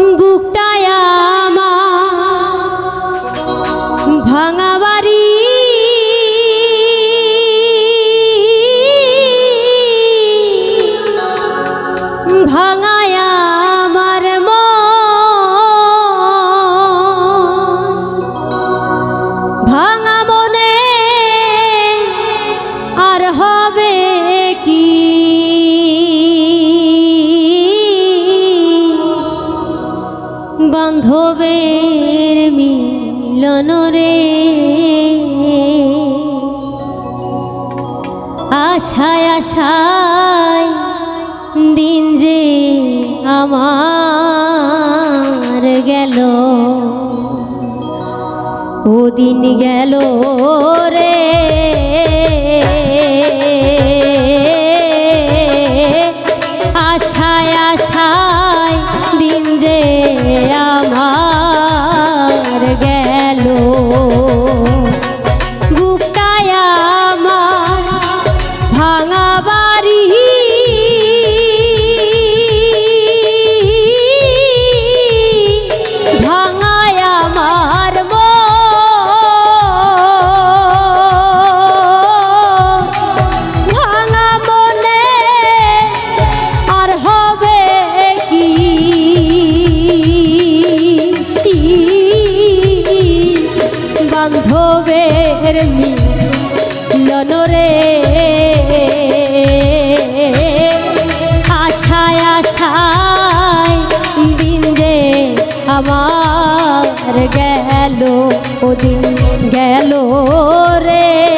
বুকটায় ও দিন গেল রে? গেল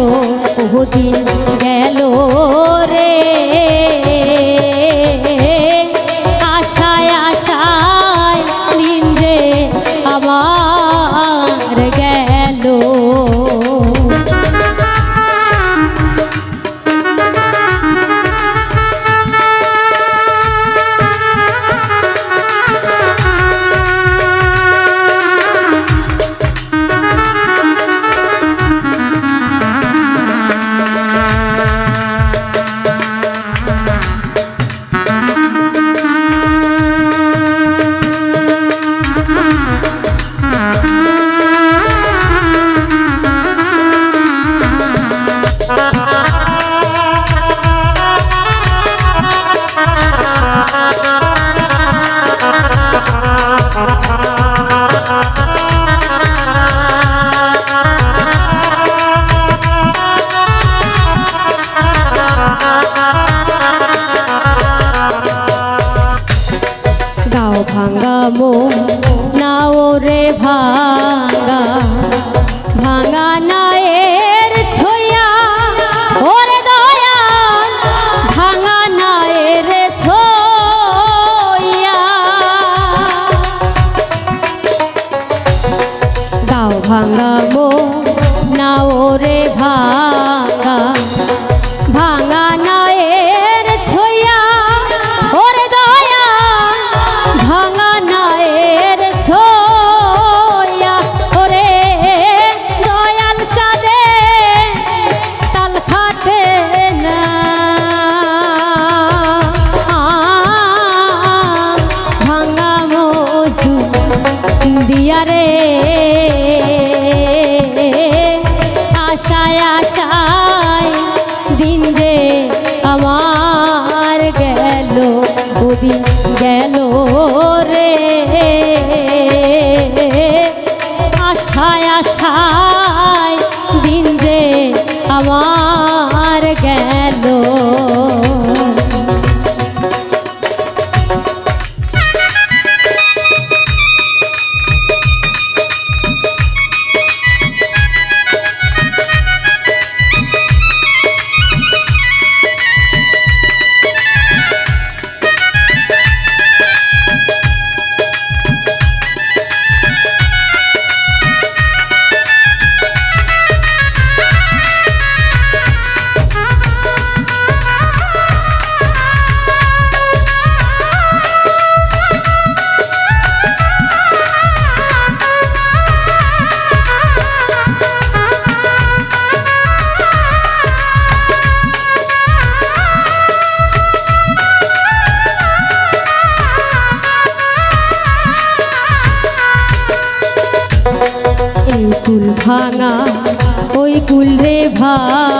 গেল ওদিন গেল রে। ভাঙা মো না রে ভাঙা। ভাঙা না এ না